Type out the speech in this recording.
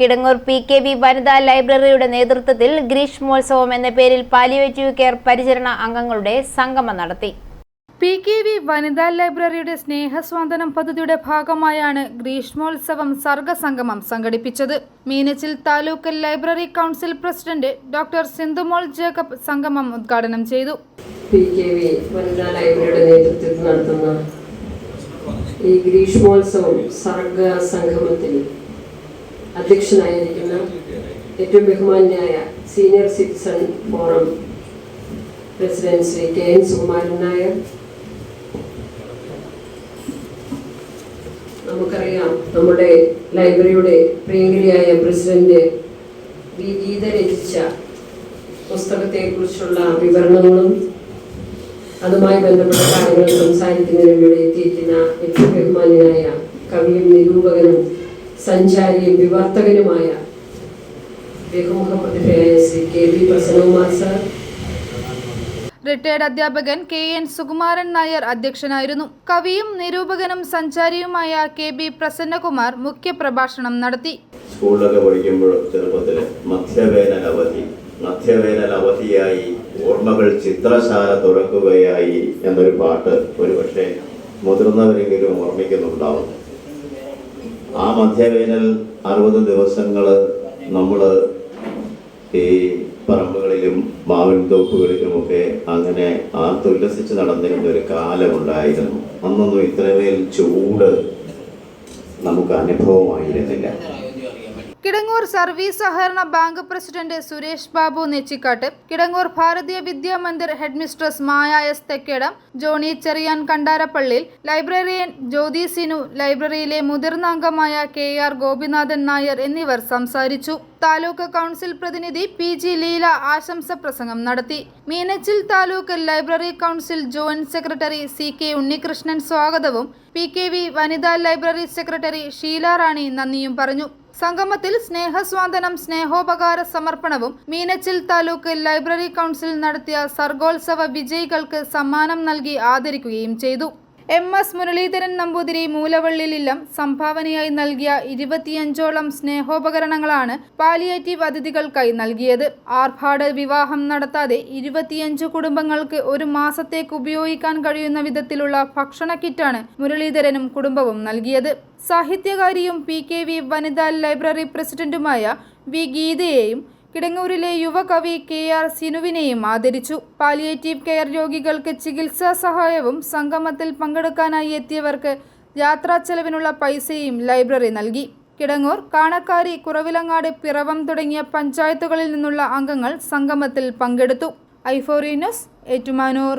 Kidangoor P K V വനിതാ ലൈബ്രറിയുടെ നേതൃത്വത്തിൽ ഗ്രീഷ്മോത്സവം എന്ന പേരിൽ പാലിയേറ്റീവ് കെയർ പരിചരണ അംഗങ്ങളുടെ സംഗമം നടത്തി. പി കെ വി വനിതാ ലൈബ്രറിയുടെ സ്നേഹസ്വാന്തനം പദ്ധതിയുടെ ഭാഗമായാണ് ഗ്രീഷ്മോത്സവം സർഗസംഗമം സംഘടിപ്പിച്ചത്. Meenachil taluk library council president doctor Sindhumol Jacob സംഗമം ഉദ്ഘാടനം ചെയ്തു. പി കെ വി വനിതാ ലൈബ്രറിയുടെ നേതൃത്വത്തിൽ നടത്തുന്ന ഈ ഗ്രീഷ്മോത്സവം സർഗ സംഗമത്തിൽ അധ്യക്ഷനായിരിക്കുന്ന ഏറ്റവും ബഹുമാന്യായ senior citizen forum president Shri K N Sukumaran Nair. നമുക്കറിയാം നമ്മുടെ ലൈബ്രറിയുടെ പ്രിയങ്കരിയായ പ്രസിഡന്റ് വി ഗീത രചിച്ച പുസ്തകത്തെക്കുറിച്ചുള്ള വിവരണങ്ങളും അതുമായി ബന്ധപ്പെട്ട കാര്യങ്ങൾ സംസാരിക്കുന്നതിന് ഇവിടെ എത്തിയിരിക്കുന്ന ഏറ്റവും ബഹുമാന്യനായ കവിയും നിരൂപകനും സഞ്ചാരിയും വിവർത്തകനുമായ ബഹുമുഖപ്രതിഭയായ Shri K V Prasannakumar sir. Retired അധ്യാപകൻ കെ എൻ സുകുമാരൻ നായർ അധ്യക്ഷനായിരുന്നു. കവിയും നിരൂപകനും സഞ്ചാരിയുമായ കെ ബി പ്രസന്നകുമാർ മുഖ്യപ്രഭാഷണം നടത്തി. സ്കൂളിലൊക്കെ പഠിക്കുമ്പോൾ ചെറുപ്പത്തിൽ മധ്യവേനൽ അവധി മധ്യവേനൽ അവധിയായി ഓർമ്മകൾ ചിത്രശാല തുറക്കുകയായി എന്നൊരു പാട്ട് ഒരു പക്ഷേ മുതിർന്നവരെങ്കിലും ഓർമ്മിക്കുന്നുണ്ടാവും. ആ മധ്യവേനൽ അറുപത് ദിവസങ്ങൾ നമ്മൾ ഈ പറമ്പുകളിലും മാവിൻ തോപ്പുകളിലുമൊക്കെ അങ്ങനെ ആർത്തുല്ലസിച്ച് നടന്നിരുന്ന ഒരു കാലമുണ്ടായിരുന്നു. അന്നൊന്നും ഇത്രമേൽ ചൂട് നമുക്ക് അനുഭവമായിരുന്നില്ല. കിടങ്ങൂർ സർവീസ് സഹകരണ bank president Suresh Babu Nechikkattu. Kidangoor Bharatiya Vidyamandir headmistress Maya S Thekkedam Johny Cherian കണ്ടാരപ്പള്ളിയിൽ librarian Jyothi Sinu ലൈബ്രറിയിലെ മുതിർന്ന അംഗമായ കെ ആർ ഗോപിനാഥൻ നായർ എന്നിവർ സംസാരിച്ചു. താലൂക്ക് കൗൺസിൽ പ്രതിനിധി പി ജി ലീല ആശംസ പ്രസംഗം നടത്തി. Meenachil taluk library council joint secretary C K Unnikrishnan സ്വാഗതവും പി കെ വി വനിതാ ലൈബ്രറി സെക്രട്ടറി ഷീല റാണി നന്ദിയും പറഞ്ഞു. സംഗമത്തിൽ സ്നേഹസ്വാന്തനം സ്നേഹോപകാര സമർപ്പണവും മീനച്ചിൽ താലൂക്ക് ലൈബ്രറി കൗൺസിൽ നടത്തിയ സർഗോത്സവ വിജയികൾക്ക് സമ്മാനം നൽകി ആദരിക്കുകയും ചെയ്തു. എം എസ് മുരളീധരൻ നമ്പൂതിരി മൂലവള്ളിലില്ലം സംഭാവനയായി നൽകിയ ഇരുപത്തിയഞ്ചോളം സ്നേഹോപകരണങ്ങളാണ് പാലിയേറ്റീവ് അതിഥികൾക്കായി നൽകിയത്. ആർഭാട് വിവാഹം നടത്താതെ ഇരുപത്തിയഞ്ച് കുടുംബങ്ങൾക്ക് ഒരു മാസത്തേക്ക് ഉപയോഗിക്കാൻ കഴിയുന്ന വിധത്തിലുള്ള ഭക്ഷണ കിറ്റാണ് മുരളീധരനും കുടുംബവും നൽകിയത്. സാഹിത്യകാരിയും പി കെ വനിതാ ലൈബ്രറി പ്രസിഡന്റുമായ വി ഗീതയെയും കിടങ്ങൂരിലെ യുവകവി കെ ആർ സിനുവിനെയും ആദരിച്ചു. പാലിയേറ്റീവ് കെയർ രോഗികൾക്ക് ചികിത്സാ സഹായവും സംഗമത്തിൽ പങ്കെടുക്കാനായി എത്തിയവർക്ക് യാത്രാ ചെലവിനുള്ള പൈസയും ലൈബ്രറി നൽകി. കിടങ്ങൂർ കാണക്കാരി കുറവിലങ്ങാട് പിറവം തുടങ്ങിയ പഞ്ചായത്തുകളിൽ നിന്നുള്ള അംഗങ്ങൾ സംഗമത്തിൽ പങ്കെടുത്തു. ഐഫോറി ന്യൂസ് ഏറ്റുമാനൂർ.